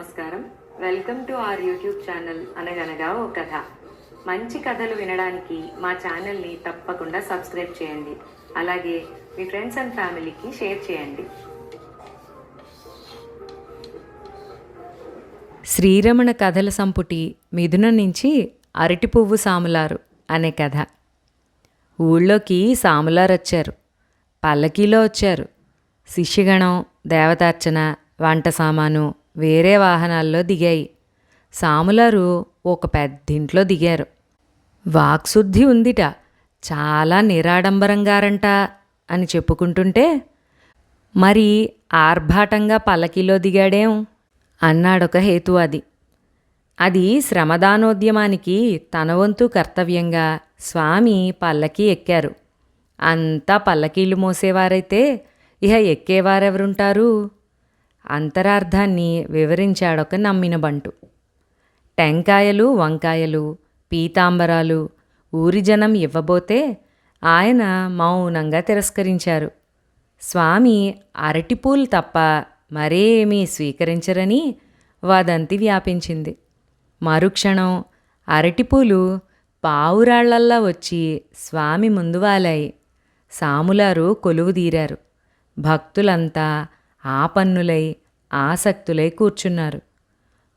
నమస్కారం. Welcome to our YouTube channel అనగనగా ఓ కథ. మంచి కథలు వినడానికి మా ఛానల్ని తప్పకుండా సబ్స్క్రైబ్ చేయండి. అలాగే మీ ఫ్రెండ్స్ అండ్ ఫ్యామిలీకి షేర్ చేయండి. శ్రీరమణ కథల సంపుటి మిథున నుంచి అరటి పువ్వు సాములారు అనే కథ. ఊళ్ళోకి సాములారు వచ్చారు పల్లకీలో వచ్చారు. శిష్యగణం దేవతార్చన వంట సామాను వేరే వాహనాల్లో దిగాయి. సాములారు ఒక పెద్దింట్లో దిగారు. వాక్శుద్ధి ఉందిట. చాలా నిరాడంబరంగారంట అని చెప్పుకుంటుంటే మరి ఆర్భాటంగా పల్లకీలో దిగాడేం? అన్నాడొక హేతువాది. అది శ్రమదానోద్యమానికి తన వంతు కర్తవ్యంగా స్వామి పల్లకి ఎక్కారు. అంతా పల్లకీలు మోసేవారైతే ఇహ ఎక్కేవారెవరుంటారు? అంతరార్థాన్ని వివరించాడొక నమ్మిన బంటు. టెంకాయలు వంకాయలు పీతాంబరాలు ఊరి జనం ఇవ్వబోతే ఆయన మౌనంగా తిరస్కరించారు. స్వామి అరటిపూలు తప్ప మరేమీ స్వీకరించరని వదంతి వ్యాపించింది. మరుక్షణం అరటిపూలు పావురాళ్ళల్లా వచ్చి స్వామి ముందు వాలాయి. సాములారు కొలువుదీరారు భక్తులంతా ఆపన్నులై ఆసక్తులై కూర్చున్నారు.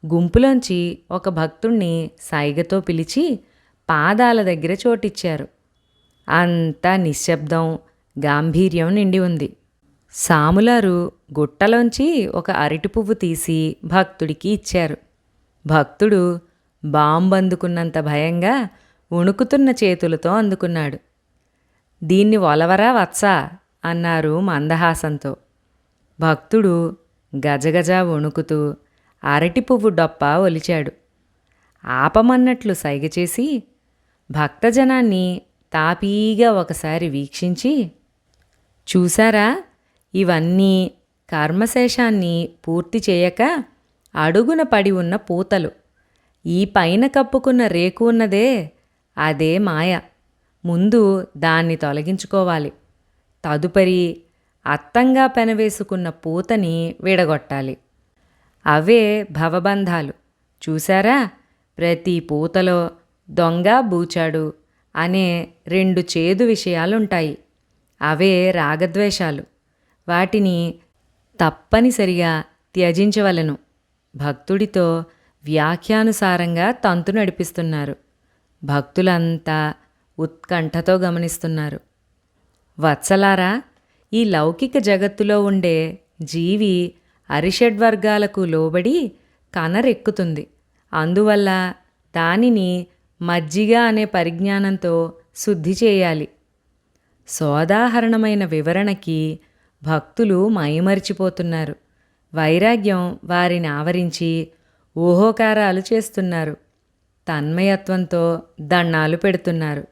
గుంపులోంచి ఒక భక్తుణ్ణి సైగతో పిలిచి పాదాల దగ్గర చోటిచ్చారు. అంతా నిశ్శబ్దం గాంభీర్యం నిండి ఉంది. సాములారు గుట్టలోంచి ఒక అరటి పువ్వు తీసి భక్తుడికి ఇచ్చారు. భక్తుడు బాంబందుకున్నంత భయంగా వణుకుతున్న చేతులతో అందుకున్నాడు. దీన్ని ఒలవరా వత్సా అన్నారు మందహాసంతో. భక్తుడు గజగజ వణుకుతూ అరటి పువ్వు డొప్ప ఒలిచాడు. ఆపమన్నట్లు సైగ చేసి భక్తజనాన్ని తాపీగా ఒకసారి వీక్షించి చూశారా ఇవన్నీ కర్మశేషాన్ని పూర్తి చేయక అడుగున పడి ఉన్న పూతలు. ఈ పైన కప్పుకున్న రేకు ఉన్నదే అదే మాయ. ముందు దాన్ని తొలగించుకోవాలి. తదుపరి అత్తంగా పెనవేసుకున్న పూతని విడగొట్టాలి. అవే భవబంధాలు. చూశారా? ప్రతి పూతలో దొంగ బూచాడు అనే రెండు చేదు విషయాలుంటాయి. అవే రాగద్వేషాలు. వాటిని తప్పనిసరిగా త్యజించవలను. భక్తుడితో వ్యాఖ్యానుసారంగా తంతు నడిపిస్తున్నారు. భక్తులంతా ఉత్కంఠతో గమనిస్తున్నారు. వత్సలారా ఈ లౌకిక జగత్తులో ఉండే జీవి అరిషడ్వర్గాలకు లోబడి కనరెక్కుతుంది. అందువల్ల దానిని మజ్జిగ అనే పరిజ్ఞానంతో శుద్ధి చేయాలి. సోదాహరణమైన వివరణకి భక్తులు మైమరిచిపోతున్నారు. వైరాగ్యం వారిని ఆవరించి ఊహోకారాలు చేస్తున్నారు. తన్మయత్వంతో దండాలు పెడుతున్నారు.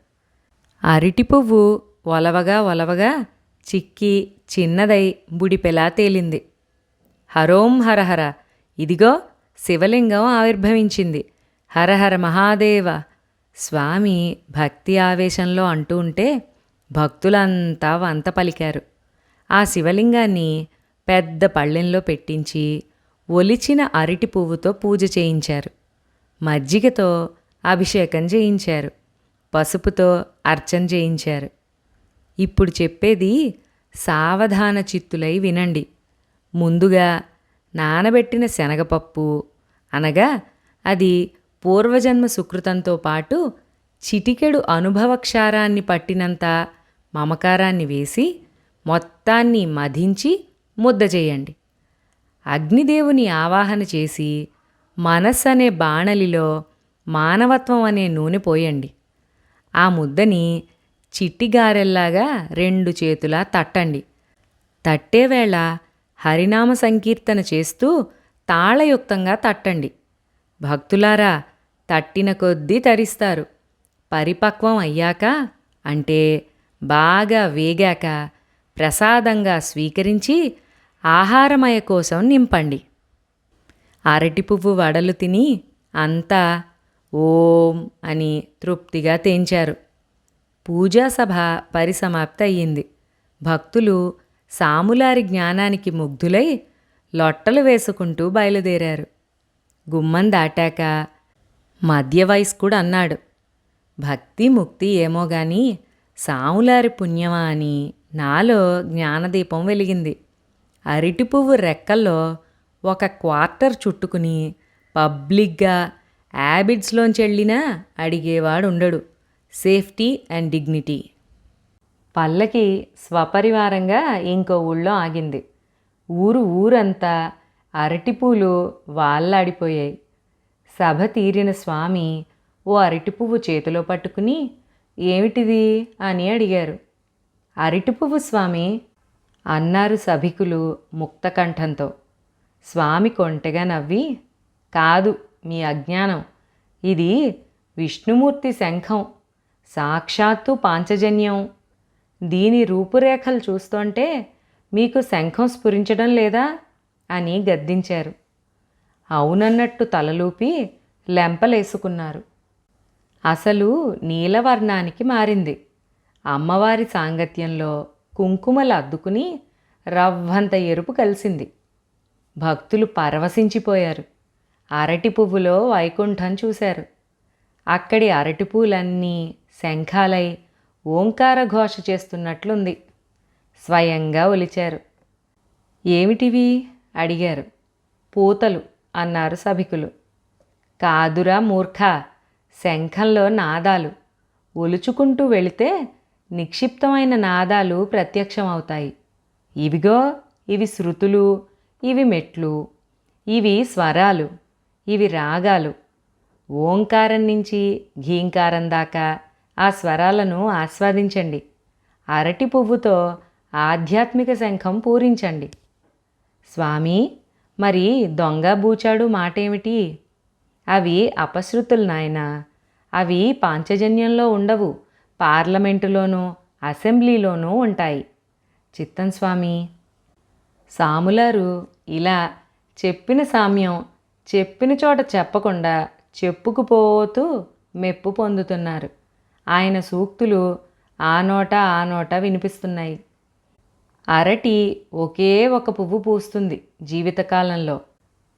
అరటి పువ్వు ఒలవగా ఒలవగా చిక్కి చిన్నదై బుడిపెలా తేలింది. హరోం హరహర ఇదిగో శివలింగం ఆవిర్భవించింది. హరహర మహాదేవ స్వామి భక్తి ఆవేశంలో అంటూ ఉంటే భక్తులంతా వంత పలికారు. ఆ శివలింగాన్ని పెద్ద పళ్ళెంలో పెట్టించి ఒలిచిన అరటి పువ్వుతో పూజ చేయించారు. మజ్జిగతో అభిషేకం చేయించారు. పసుపుతో అర్చన చేయించారు. ఇప్పుడు చెప్పేది సావధాన చిత్తులై వినండి. ముందుగా నానబెట్టిన శనగపప్పు అనగా అది పూర్వజన్మ సుకృతంతో పాటు చిటికెడు అనుభవక్షారాన్ని పట్టినంత మమకారాన్ని వేసి మొత్తాన్ని మధించి ముద్ద చేయండి. అగ్నిదేవుని ఆవాహన చేసి మనస్సు అనే బాణలిలో మానవత్వం అనే నూనె పోయండి. ఆ ముద్దని చిట్టిగారెల్లాగా రెండు చేతులా తట్టండి. తట్టేవేళ హరినామ సంకీర్తన చేస్తూ తాళయుక్తంగా తట్టండి. భక్తులారా తట్టిన కొద్దీ తరిస్తారు. పరిపక్వం అయ్యాక అంటే బాగా వేగాక ప్రసాదంగా స్వీకరించి ఆహారమయ కోసం నింపండి. అరటి పువ్వు వడలు తిని అంతా ఓం అని తృప్తిగా తేంచారు. పూజా సభ పరిసమాప్తి అయ్యింది భక్తులు సాములారి జ్ఞానానికి ముగ్ధులై లొట్టలు వేసుకుంటూ బయలుదేరారు. గుమ్మం దాటాక మధ్య వయస్కుడు అన్నాడు భక్తి ముక్తి ఏమో గాని సాములారి పుణ్యమా అని నాలో జ్ఞానదీపం వెలిగింది. అరటి పువ్వు రెక్కల్లో ఒక క్వార్టర్ చుట్టుకుని పబ్లిక్గా యాబిడ్స్లోంచెళ్ళినా అడిగేవాడు ఉండడు సేఫ్టీ అండ్ డిగ్నిటీ. పల్లకి స్వపరివారంగా ఇంకో ఊళ్ళో ఆగింది. ఊరు ఊరంతా అరటిపూలు వాళ్ళాడిపోయాయి సభ తీరిన స్వామి ఓ అరటి పువ్వు చేతిలో పట్టుకుని ఏమిటిది? అని అడిగారు. అరటి పువ్వు స్వామి అన్నారు సభికులు ముక్తకంఠంతో స్వామి కొంటగా నవ్వి కాదు మీ అజ్ఞానం. ఇది విష్ణుమూర్తి శంఖం. సాక్షాత్తు పాంచజన్యం. దీని రూపురేఖలు చూస్తుంటే మీకు శంఖం స్ఫురించడం లేదా? అని గద్దించారు. అవునన్నట్టు తలలూపి లెంపలేసుకున్నారు. అసలు నీలవర్ణానికి మారింది. అమ్మవారి సాంగత్యంలో కుంకుమలు అద్దుకుని రవ్వంత ఎరుపు కలిసింది. భక్తులు పరవశించిపోయారు. అరటి పువ్వులో వైకుంఠం చూశారు. అక్కడి అరటి పూలన్నీ శంఖాలై ఓంకార ఘోష చేస్తున్నట్లుంది. స్వయంగా ఒలిచారు. ఏమిటివి? అడిగారు. పూతలు అన్నారు సభికులు. కాదురా మూర్ఖ శంఖంలో నాదాలు. ఒలుచుకుంటూ వెళితే నిక్షిప్తమైన నాదాలు ప్రత్యక్షమవుతాయి. ఇవిగో ఇవి శృతులు ఇవి మెట్లు ఇవి స్వరాలు ఇవి రాగాలు. ఓంకారం నుంచి ఘీంకారం దాకా ఆ స్వరాలను ఆస్వాదించండి. అరటి పువ్వుతో ఆధ్యాత్మిక శంఖం పూరించండి. స్వామి మరి దొంగ బూచాడు మాటేమిటి? అవి అపశృతులు నాయనా. అవి పాంచజన్యంలో ఉండవు పార్లమెంటులోనూ అసెంబ్లీలోనూ ఉంటాయి. చిత్తం స్వామి. సాములారు ఇలా చెప్పిన సామ్యం చెప్పిన చోట చెప్పకుండా చెప్పుకుపోతూ మెప్పు పొందుతున్నారు. ఆయన సూక్తులు ఆ నోట ఆ నోట వినిపిస్తున్నాయి. అరటి ఒకే ఒక పువ్వు పూస్తుంది జీవితకాలంలో.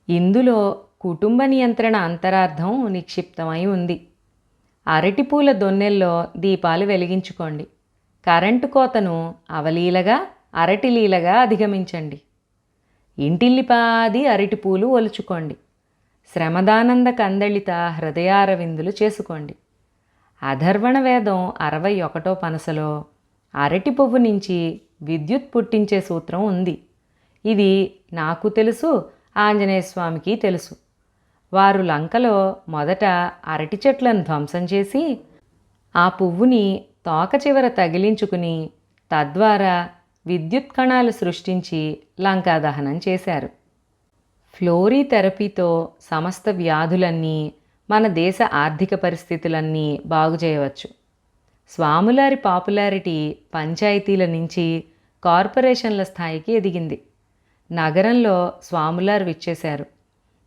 ఇందులో కుటుంబ నియంత్రణ అంతరార్థం నిక్షిప్తమై ఉంది. అరటి పూల దొన్నెల్లో దీపాలు వెలిగించుకోండి. కరెంటు కోతను అవలీలగా అరటిలీలగా అధిగమించండి. ఇంటిల్లిపాది అరటిపూలు ఒలుచుకోండి. శ్రమదానంద కందళిత హృదయారవిందులు చేసుకోండి. అధర్వణ వేదం అరవై ఒకటో పనసలో అరటి పువ్వు నుంచి విద్యుత్ పుట్టించే సూత్రం ఉంది. ఇది నాకు తెలుసు ఆంజనేయ స్వామికి తెలుసు. వారు లంకలో మొదట అరటి చెట్లను ధ్వంసం చేసి ఆ పువ్వుని తోక చివర తగిలించుకుని తద్వారా విద్యుత్ కణాలు సృష్టించి లంకా దహనం చేశారు. ఫ్లోరీ థెరపీతో సమస్త వ్యాధులన్నీ మన దేశ ఆర్థిక పరిస్థితులన్నీ బాగు చేయవచ్చు. స్వాములారి పాపులారిటీ పంచాయతీల నుంచి కార్పొరేషన్ల స్థాయికి ఎదిగింది. నగరంలో స్వాములారు విచ్చేశారు.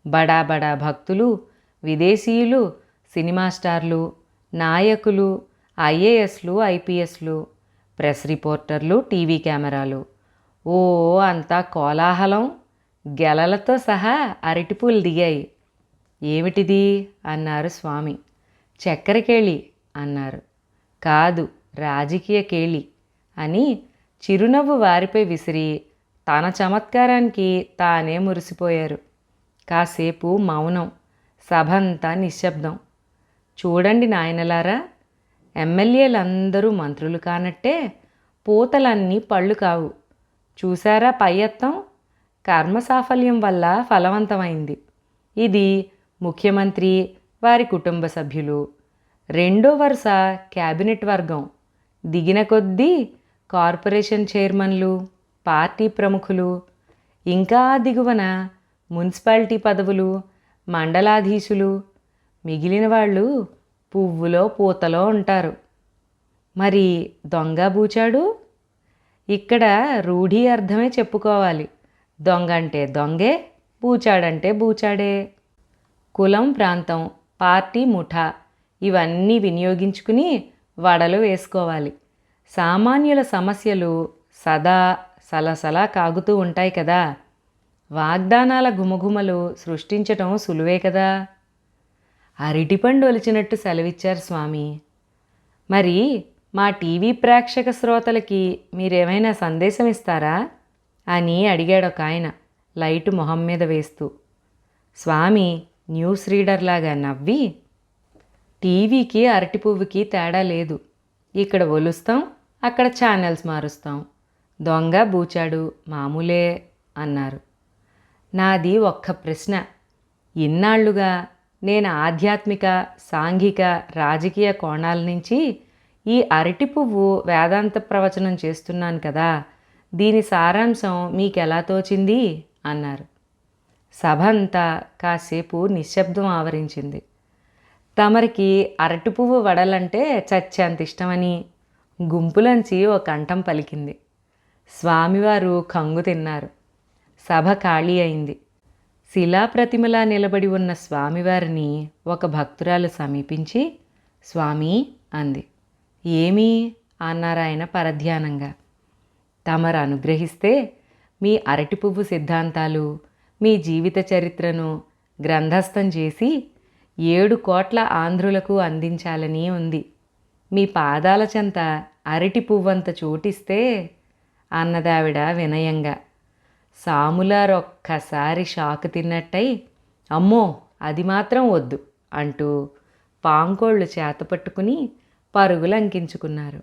బడా బడా భక్తులు విదేశీయులు సినిమా స్టార్లు నాయకులు ఐఏఎస్లు ఐపీఎస్లు ప్రెస్ రిపోర్టర్లు టీవీ కెమెరాలు. ఓ అంతా కోలాహలం గెలలతో సహా అరటిపూలు దిగాయి. ఏమిటిది? అన్నారు స్వామి. చక్కెర కేళి అన్నారు. కాదు రాజకీయ కేళి అని చిరునవ్వు వారిపై విసిరి తన చమత్కారానికి తానే మురిసిపోయారు. కాసేపు మౌనం సభంతా నిశ్శబ్దం. చూడండి నాయనలారా ఎమ్మెల్యేలందరూ మంత్రులు కానట్టే పూతలన్నీ పళ్ళు కావు. చూసారా ఎత్తం కర్మ సాఫల్యం వల్ల ఫలవంతమైంది. ఇది ముఖ్యమంత్రి వారి కుటుంబ సభ్యులు. రెండో వరుస క్యాబినెట్ వర్గం. దిగిన కొద్దీ కార్పొరేషన్ చైర్మన్లు పార్టీ ప్రముఖులు ఇంకా దిగువన మున్సిపాలిటీ పదవులు మండలాధీశులు మిగిలిన వాళ్ళు పువ్వులో పూతలో ఉంటారు. మరి దొంగ బూచాడు? ఇక్కడ రూఢీ అర్థమే చెప్పుకోవాలి. దొంగ అంటే దొంగే బూచాడంటే బూచాడే. కులం ప్రాంతం పార్టీ ముఠా ఇవన్నీ వినియోగించుకుని వడలు వేసుకోవాలి. సామాన్యుల సమస్యలు సదా సలసలా కాగుతూ ఉంటాయి కదా. వాగ్దానాల గుమగుమలు సృష్టించటం సులువే కదా. అరటిపండు ఒలిచినట్టు సెలవిచ్చారు స్వామి. మరి మా టీవీ ప్రేక్షక శ్రోతలకి మీరేమైనా సందేశం ఇస్తారా? అని అడిగాడు ఒక ఆయన లైటు మొహం మీద వేస్తూ. స్వామి న్యూస్ రీడర్లాగా నవ్వి టీవీకి అరటి పువ్వుకి తేడా లేదు. ఇక్కడ ఒలుస్తాం అక్కడ ఛానల్స్ మారుస్తాం. దొంగ బూచాడు మామూలే అన్నారు. నాది ఒక్క ప్రశ్న. ఇన్నాళ్ళుగా నేను ఆధ్యాత్మిక సాంఘిక రాజకీయ కోణాల నుంచి ఈ అరటి పువ్వు వేదాంత ప్రవచనం చేస్తున్నాను కదా దీని సారాంశం మీకు ఎలా తోచింది? అన్నారు. సభ అంతా కాసేపు నిశ్శబ్దం ఆవరించింది. తమరికి అరటి పువ్వు వడలంటే చచ్చేంత ఇష్టమని గుంపులోంచి ఓ కంఠం పలికింది. స్వామివారు కంగు తిన్నారు. సభ ఖాళీ అయింది. శిలాప్రతిమలా నిలబడి ఉన్న స్వామివారిని ఒక భక్తురాలు సమీపించి స్వామి అంది. ఏమీ? అన్నారాయన పరధ్యానంగా. తమరు అనుగ్రహిస్తే మీ అరటి పువ్వు సిద్ధాంతాలు మీ జీవిత చరిత్రను గ్రంథస్థం చేసి ఏడు కోట్ల ఆంధ్రులకు అందించాలని ఉంది. మీ పాదాల చెంత అరటి పువ్వంత చోటిస్తే అన్నదావిడ వినయంగా. సాములారొక్కసారి షాక్ తిన్నట్టయి అమ్మో అది మాత్రం వద్దు అంటూ పాంకోళ్ళు చేతపట్టుకుని పరుగులు అంకించుకున్నారు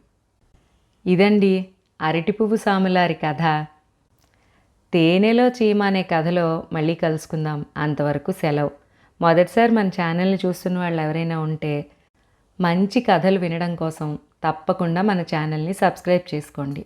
ఇదండి అరటి పువ్వు సాములారి కథ. తేనెలో చీమ అనే కథలో మళ్ళీ కలుసుకుందాం. అంతవరకు సెలవు. మొదటిసారి మన ఛానల్ని చూస్తున్న వాళ్ళు ఎవరైనా ఉంటే మంచి కథలు వినడం కోసం తప్పకుండా మన ఛానల్ని సబ్స్క్రైబ్ చేసుకోండి.